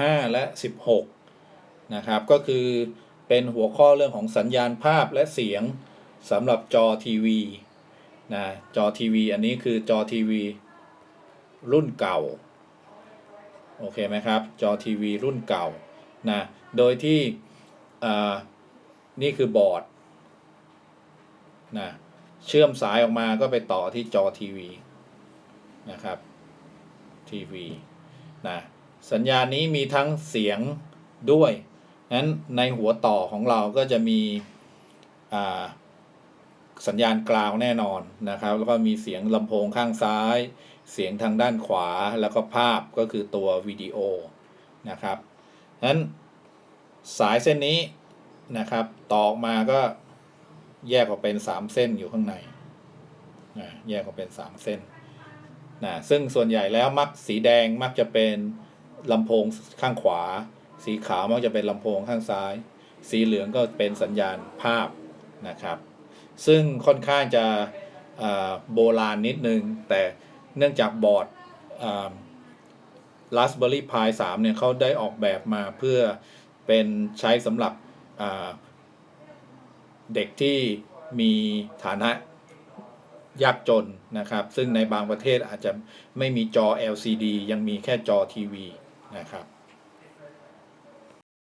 15 และ 16 นะครับ ก็คือเป็นหัวข้อเรื่องของสัญญาณภาพและเสียงสำหรับจอทีวีนะจอทีวีอันนี้คือจอทีวีรุ่นเก่า โอเคไหมครับ จอทีวีรุ่นเก่านะโดยที่นี่คือบอร์ดนะเชื่อมสายออกมาก็ไปต่อที่จอทีวีนะครับทีวีนะ สัญญาณนี้มีทั้งเสียงด้วยนั้นในหัวต่อของเราก็จะมีสัญญาณกลาวแน่นอนนะครับ แล้วก็มีเสียงลำโพงข้างซ้าย เสียงทางด้านขวาแล้วก็ภาพก็คือตัววิดีโอนะครับนั้นสายเส้นนี้นะครับ ต่อออกมาก็แยกออกเป็น 3 เส้นอยู่ข้างในนะแยกออกเป็น 3 เส้นนะซึ่งส่วนใหญ่แล้วมักสีแดงมักจะเป็น ลำโพงข้างขวา สีขาวมักจะเป็นลำโพงข้างซ้าย สีเหลืองก็เป็นสัญญาณภาพนะครับ ซึ่งค่อนข้างจะโบราณนิดนึง แต่เนื่องจากบอร์ด Raspberry Pi 3 เนี่ยเขาได้ออกแบบมาเพื่อเป็นใช้สำหรับเด็กที่มีฐานะยากจนนะครับ ซึ่งในบางประเทศอาจจะไม่มีจอ LCD ยังมีแค่จอทีวี นะครับ